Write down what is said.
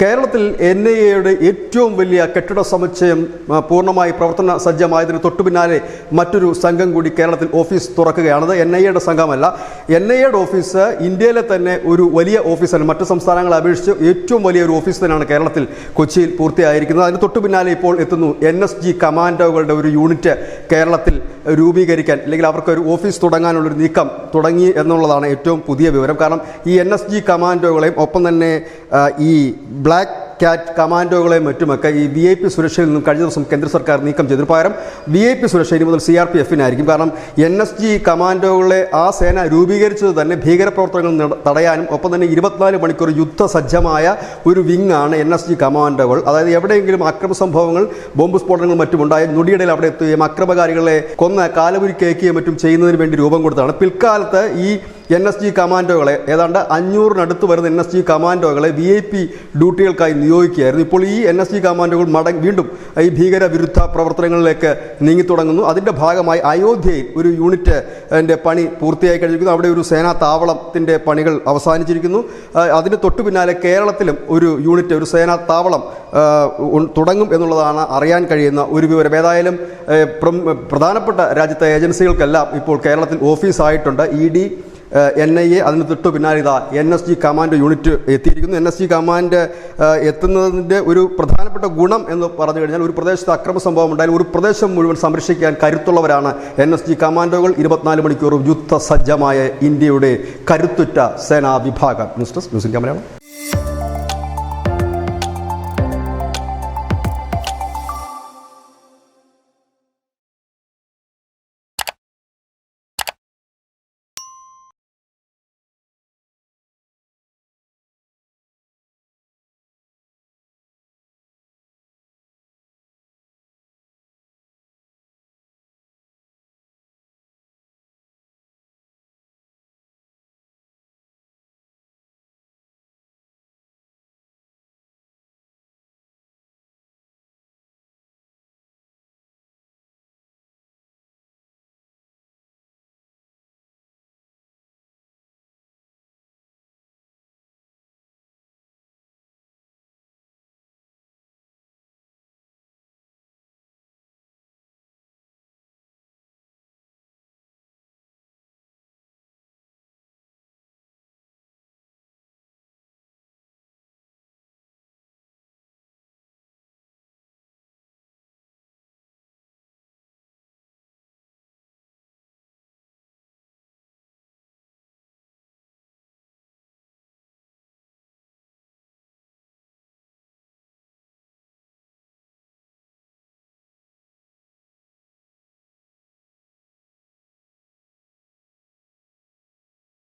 കേരളത്തിൽ N I എയുടെ ഏറ്റവും വലിയ കെട്ടിട സമുച്ചയം പൂർണമായി പ്രവർത്തന സജ്ജമായതിന് തൊട്ടു പിന്നാലെ മറ്റൊരു സംഘം കൂടി കേരളത്തിൽ ഓഫീസ് തുറക്കുകയാണത്. എൻ ഐ എയുടെ സംഘമല്ല. എൻ ഐ എയുടെ ഓഫീസ് ഇന്ത്യയിലെ തന്നെ ഒരു വലിയ ഓഫീസാണ്. മറ്റ് സംസ്ഥാനങ്ങളെ അപേക്ഷിച്ച് ഏറ്റവും വലിയ ഒരു ഓഫീസ് തന്നെയാണ് കേരളത്തിൽ കൊച്ചിയിൽ പൂർത്തിയായിരിക്കുന്നത്. അതിന് തൊട്ടു പിന്നാലെ ഇപ്പോൾ എത്തുന്നു എൻ എസ് ജി കമാൻഡോകളുടെ ഒരു യൂണിറ്റ് കേരളത്തിൽ രൂപീകരിക്കാൻ അല്ലെങ്കിൽ അവർക്ക് ഒരു ഓഫീസ് തുടങ്ങാനുള്ളൊരു നീക്കം തുടങ്ങി എന്നുള്ളതാണ് ഏറ്റവും പുതിയ വിവരം. കാരണം ഈ എൻ എസ് ജി കമാൻഡോകളെയും ഒപ്പം തന്നെ ഈ ബ്ലാക്ക് കാറ്റ് കമാൻഡോകളെ മറ്റുമൊക്കെ ഈ വി ഐ പി സുരക്ഷയിൽ നിന്നും കഴിഞ്ഞ ദിവസം കേന്ദ്ര സർക്കാർ നീക്കം ചെയ്തു പകരം വി ഐ പി സുരക്ഷ ഇനി മുതൽ സി ആർ പി എഫിനായിരിക്കും. കാരണം എൻ എസ് ജി കമാൻഡോകളെ ആ സേന രൂപീകരിച്ചത് തന്നെ ഭീകരപ്രവർത്തനങ്ങൾ തടയാനും ഒപ്പം തന്നെ ഇരുപത്തിനാല് മണിക്കൂർ യുദ്ധസജ്ജമായ ഒരു വിങ് ആണ് എൻ എസ് ജി കമാൻഡോകൾ. അതായത് എവിടെയെങ്കിലും അക്രമ സംഭവങ്ങൾ ബോംബ് സ്ഫോടനങ്ങൾ മറ്റും ഉണ്ടായ നൊടിയിടയിൽ അവിടെ എത്തുകയും അക്രമകാരികളെ കൊന്ന കാലപുരി കേൾക്കുകയും മറ്റും ചെയ്യുന്നതിന് വേണ്ടി രൂപം കൊടുത്തതാണ്. പിൽക്കാലത്ത് ഈ എൻ എസ് ജി കമാൻഡോകളെ ഏതാണ്ട് അഞ്ഞൂറിനടുത്ത് വരുന്ന എൻ എസ് ജി കമാൻഡോകളെ വി ഐ പി ഡ്യൂട്ടികൾക്കായി നിയോഗിക്കുകയായിരുന്നു. ഇപ്പോൾ ഈ എൻ എസ് ജി കമാൻഡോകൾ മടങ്ങി വീണ്ടും ഈ ഭീകര വിരുദ്ധ പ്രവർത്തനങ്ങളിലേക്ക് നീങ്ങിത്തുടങ്ങുന്നു. അതിന്റെ ഭാഗമായി അയോധ്യയിൽ ഒരു യൂണിറ്റ് എന്റെ പണി പൂർത്തിയായി കഴിഞ്ഞിരിക്കുന്നു. അവിടെ ഒരു സേനാ താവളത്തിന്റെ പണികൾ അവസാനിച്ചിരിക്കുന്നു. അതിന് തൊട്ടു പിന്നാലെ കേരളത്തിലും ഒരു യൂണിറ്റ് ഒരു സേനാ താവളം തുടങ്ങും എന്നുള്ളതാണ് അറിയാൻ കഴിയുന്ന ഒരു വിവരം. ഏതായാലും പ്രധാനപ്പെട്ട രാജ്യത്തെ ഏജൻസികൾക്കെല്ലാം ഇപ്പോൾ കേരളത്തിൽ ഓഫീസായിട്ടുണ്ട്. E D N I A അതിന് തൊട്ട് പിന്നാലെ ഇതാ N S G command unit എത്തിയിരിക്കുന്നു. എൻ എസ് ജി കമാൻഡ് എത്തുന്നതിന്റെ ഒരു പ്രധാനപ്പെട്ട ഗുണം എന്ന് പറഞ്ഞു കഴിഞ്ഞാൽ ഒരു പ്രദേശത്ത് അക്രമ സംഭവം ഉണ്ടായാൽ ഒരു പ്രദേശം മുഴുവൻ സംരക്ഷിക്കാൻ കരുത്തുള്ളവരാണ് എൻ എസ് ജി കമാൻഡോകൾ ഇരുപത്തിനാല് മണിക്കൂറും യുദ്ധസജ്ജമായ ഇന്ത്യയുടെ കരുത്തുറ്റ സേനാ വിഭാഗം. News desk news India Malayalam